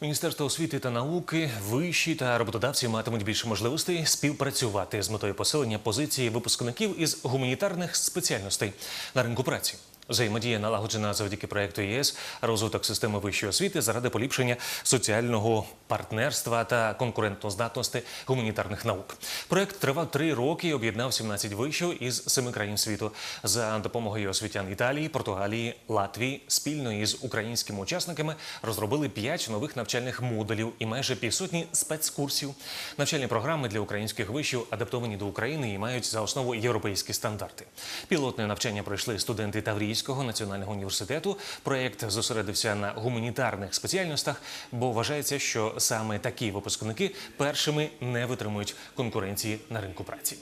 Міністерство освіти та науки, вищі та роботодавці матимуть більше можливостей співпрацювати з метою посилення позиції випускників із гуманітарних спеціальностей на ринку праці. Взаємодія налагоджена завдяки проекту ЄС розвиток системи вищої освіти заради поліпшення соціального партнерства та конкурентноздатності гуманітарних наук. Проект тривав три роки і об'єднав 17 вишів із семи країн світу за допомогою освітян Італії, Португалії, Латвії. Спільно із українськими учасниками розробили п'ять нових навчальних модулів і майже півсотні спецкурсів. Навчальні програми для українських вишів адаптовані до України і мають за основу європейські стандарти. Пілотне навчання пройшли студенти Таврійського національного університету. Проєкт зосередився на гуманітарних спеціальностях, бо вважається, що саме такі випускники першими не витримують конкуренції на ринку праці.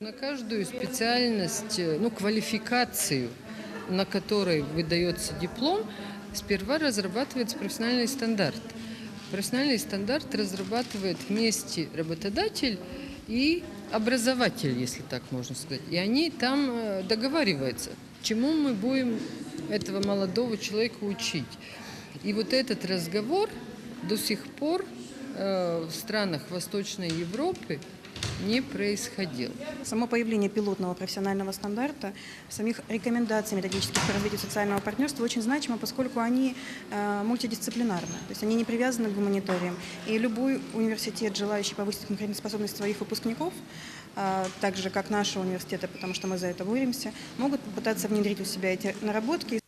На каждую специальность, э, ну, квалификацию, на которой выдается диплом, сперва разрабатывается профессиональный стандарт. Профессиональный стандарт разрабатывает вместе работодатель и образователь, если так можно сказать. И они там э, договариваются, чему мы будем этого молодого человека учить. И вот этот разговор до сих пор э, в странах Восточной Европы не происходил. Само появление пилотного профессионального стандарта, самих рекомендаций методических по развитию социального партнерства очень значимо, поскольку они э, мультидисциплинарны, то есть они не привязаны к гуманитариям. И любой университет, желающий повысить конкурентоспособность своих выпускников, э, так же как наши университеты, потому что мы за это боремся, могут попытаться внедрить у себя эти наработки